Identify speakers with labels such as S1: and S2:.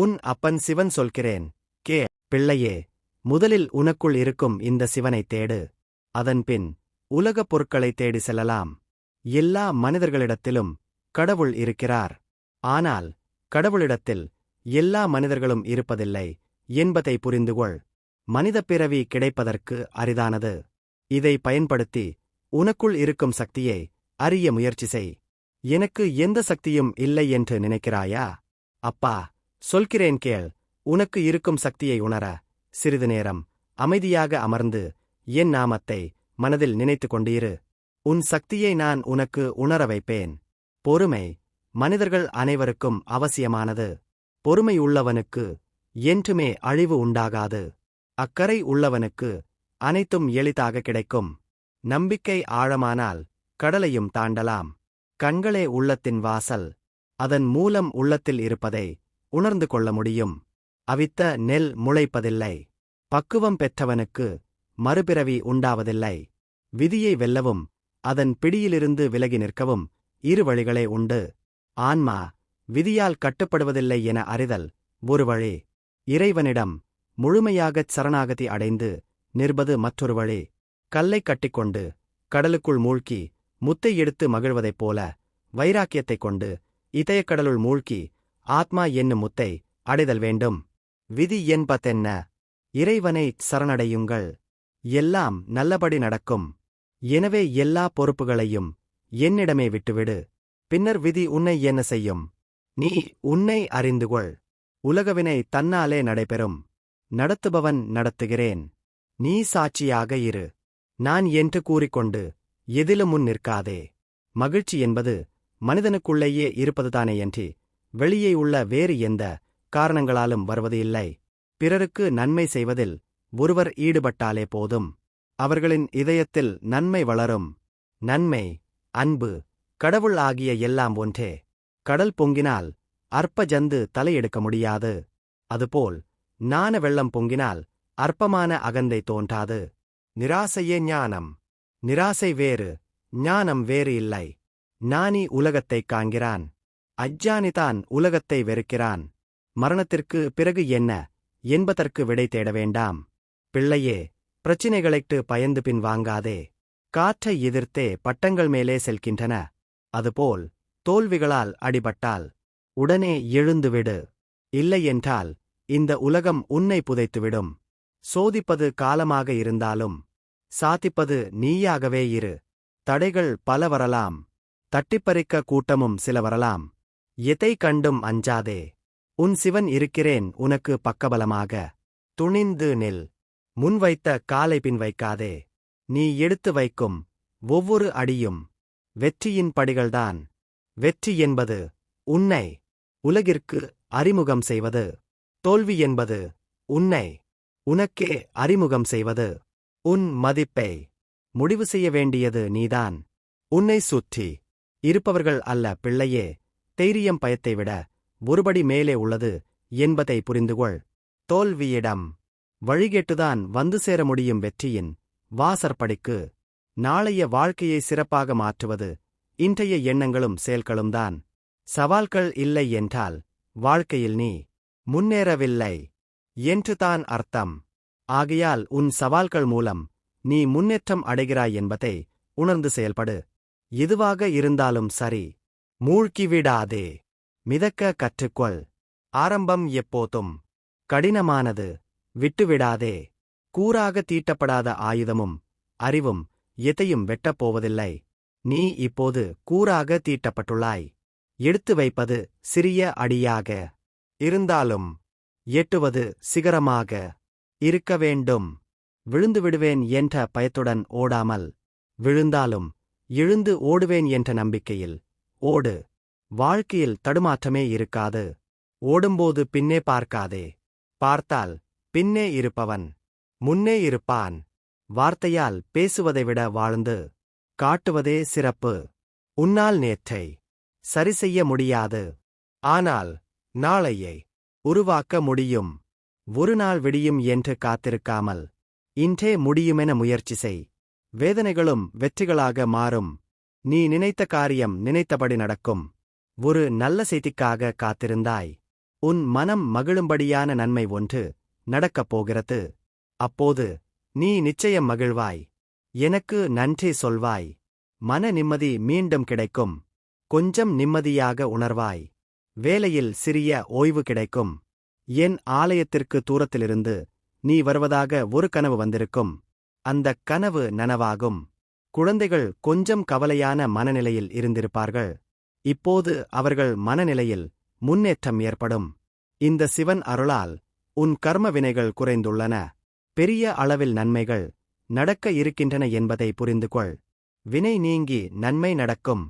S1: உன் அப்பன் சிவன் சொல்கிறேன். கே பிள்ளையே முதலில் உனக்குள் இருக்கும் இந்த சிவனைத் தேடு. அதன்பின் உலகப் பொருட்களைத் தேடி செல்லலாம். எல்லா மனிதர்களிடத்திலும் கடவுள் இருக்கிறார். ஆனால் கடவுளிடத்தில் எல்லா மனிதர்களும் இருப்பதில்லை என்பதை புரிந்துகொள். மனிதப் பிறவி கிடைப்பதற்கு அரிதானது. இதை பயன்படுத்தி உனக்குள் இருக்கும் சக்தியை அறிய முயற்சி செய். எனக்கு எந்த சக்தியும் இல்லை என்று நினைக்கிறாயா? அப்பா சொல்கிறேன் கேள் உனக்கு இருக்கும் சக்தியை உணர. சிறிது நேரம் அமைதியாக அமர்ந்து என் நாமத்தை மனதில் நினைத்துக் கொண்டிரு. உன் சக்தியை நான் உனக்கு உணர வைப்பேன். பொறுமை மனிதர்கள் அனைவருக்கும் அவசியமானது. பொறுமை உள்ளவனுக்கு என்றுமே அழிவு உண்டாகாது. அக்கறை உள்ளவனுக்கு அனைத்தும் எளிதாக கிடைக்கும். நம்பிக்கை ஆழமானால் கடலையும் தாண்டலாம். கண்களே உள்ளத்தின் வாசல் அதன் மூலம் உள்ளத்தில் இருப்பதை உணர்ந்து கொள்ள முடியும். அவித்த நெல் முளைப்பதில்லை. பக்குவம் பெற்றவனுக்கு மறுபிறவி உண்டாவதில்லை. விதியை வெல்லவும் அதன் பிடியிலிருந்து விலகி நிற்கவும் இரு வழிகளே உண்டு. ஆன்மா விதியால் கட்டுப்படுவதில்லை என அறிதல் ஒரு வழி. இறைவனிடம் முழுமையாகச் சரணாகதி அடைந்து நிற்பது மற்றொரு வழி. கல்லைக் கட்டிக்கொண்டு கடலுக்குள் மூழ்கி முத்தை எடுத்து மகிழ்வதைப் போல வைராக்கியத்தைக் கொண்டு இதயக்கடலுள் மூழ்கி ஆத்மா என்னும் முத்தை அடைதல் வேண்டும். விதி என்பதென்ன? இறைவனை சரணடையுங்கள். எல்லாம் நல்லபடி நடக்கும். எனவே எல்லா பொறுப்புகளையும் என்னிடமே விட்டுவிடு. பின்னர் விதி உன்னை என்ன செய்யும்? நீ உன்னை அறிந்துகொள் உலகவினை தன்னாலே நடைபெறும். நடத்துபவன் நடத்துகிறேன். நீ சாட்சியாக இரு. நான் என்று கூறிக்கொண்டு எதிலும் முன் நிற்காதே. மகிழ்ச்சி என்பது மனிதனுக்குள்ளேயே இருப்பதுதானேயன்றி வெளியே உள்ள வேறு எந்த காரணங்களாலும் வருவது இல்லை பிறருக்கு நன்மை செய்வதில் ஒருவர் ஈடுபட்டாலே போதும். அவர்களின் இதயத்தில் நன்மை வளரும். நன்மை அன்பு கடவுள் ஆகிய எல்லாம் ஒன்றே. கடல் பொங்கினால் அற்ப ஜந்து தலையெடுக்க முடியாது. அதுபோல் நாண வெள்ளம் பொங்கினால் அற்பமான அகந்தை தோன்றாது. நிராசையே ஞானம். நிராசை வேறு ஞானம் வேறு இல்லை. நானி உலகத்தைக் காண்கிறான். அஜ்ஞானிதான் உலகத்தை வெறுக்கிறான். மரணத்திற்கு பிறகு என்ன? என்பதற்கு விடை தேட வேண்டாம். பிள்ளையே பிரச்சினைகளைட்டு பயந்து பின் வாங்காதே. காற்றை எதிர்த்தே பட்டங்கள் மேலே செல்கின்றன. அதுபோல் தோல்விகளால் அடிபட்டால் உடனே எழுந்துவிடு இல்லையென்றால் இந்த உலகம் உன்னை புதைத்துவிடும். சோதிப்பது காலமாக இருந்தாலும் சாதிப்பது நீயாகவே இரு. தடைகள் பல வரலாம். தட்டிப்பறிக்க கூட்டமும் சில வரலாம். எதை கண்டும் அஞ்சாதே. உன் சிவன் இருக்கிறேன் உனக்கு பக்கபலமாக. துணிந்து நில். முன்வைத்த காலை பின் வைக்காதே நீ எடுத்து வைக்கும் ஒவ்வொரு அடியும் வெற்றியின் படிகள்தான். வெற்றி என்பது உன்னை உலகிற்கு அறிமுகம் செய்வது. தோல்வி என்பது உன்னை உனக்கே அறிமுகம் செய்வது. உன் மதிப்பை முடிவு செய்ய வேண்டியது நீதான். உன்னை சுற்றி இருப்பவர்கள் அல்ல பிள்ளையே. தைரியம் பயத்தை விட ஒருபடி மேலே உள்ளது என்பதை புரிந்துகொள். தோல்வியிடம் வழிகேட்டுதான் வந்து சேர முடியும் வெற்றியின் வாசற்படிக்கு. நாளைய வாழ்க்கையை சிறப்பாக மாற்றுவது இன்றைய எண்ணங்களும் செயல்களும்தான் சவால்கள் இல்லை என்றால் வாழ்க்கையில் நீ முன்னேறவில்லை என்றுதான் அர்த்தம். ஆகையால் உன் சவால்கள் மூலம் நீ முன்னேற்றம் அடைகிறாய் என்பதை உணர்ந்து செயல்படு. எதுவாக இருந்தாலும் சரி. மூழ்கிவிடாதே. மிதக்க கற்றுக்கொள். ஆரம்பம் எப்போதும் கடினமானது. விட்டுவிடாதே. கூறாக தீட்டப்படாத ஆயுதமும் அறிவும் எதையும் வெட்டப் போவதில்லை. நீ இப்போது கூறாக தீட்டப்பட்டுள்ளாய். எடுத்து வைப்பது சிறிய அடியாக இருந்தாலும் எட்டுவது சிகரமாக இருக்க வேண்டும். விழுந்து விடுவேன் என்ற பயத்துடன் ஓடாமல் விழுந்தாலும் எழுந்து ஓடுவேன் என்ற நம்பிக்கையில் ஓடு. வாழ்க்கையில் தடுமாற்றமே இருக்காது. ஓடும்போது பின்னே பார்க்காதே. பார்த்தால் பின்னே இருப்பவன். முன்னே இருப்பான். வார்த்தையால் பேசுவதை விட வாழ்ந்து காட்டுவதே சிறப்பு. உன்னால் நேற்றை சரி செய்ய முடியாது. ஆனால் நாளையை உருவாக்க முடியும். ஒரு நாள் விடியும் என்று காத்திருக்காமல் இன்றே முடியுமென முயற்சி செய். வேதனைகளும் வெற்றிகளாக மாறும். நீ நினைத்த காரியம் நினைத்தபடி நடக்கும். ஒரு நல்ல செய்திக்காக காத்திருந்தாய். உன் மனம் மகிழும்படியான நன்மை ஒன்று நடக்கப் போகிறது. அப்போது நீ நிச்சயம் மகிழ்வாய். எனக்கு நன்றி சொல்வாய். மன நிம்மதி மீண்டும் கிடைக்கும். கொஞ்சம் நிம்மதியாக உணர்வாய். வேலையில் சிறிய ஓய்வு கிடைக்கும். என் ஆலயத்திற்கு தூரத்திலிருந்து நீ வருவதாக ஒரு கனவு வந்திருக்கும். அந்தக் கனவு நனவாகும். குழந்தைகள் கொஞ்சம் கவலையான மனநிலையில் இருந்திருப்பார்கள். இப்போது அவர்கள் மனநிலையில் முன்னேற்றம் ஏற்படும். இந்த சிவன் அருளால் உன் கர்ம வினைகள் குறைந்துள்ளன. பெரிய அளவில் நன்மைகள் நடக்க இருக்கின்றன என்பதை புரிந்துகொள். வினை நீங்கி நன்மை நடக்கும்.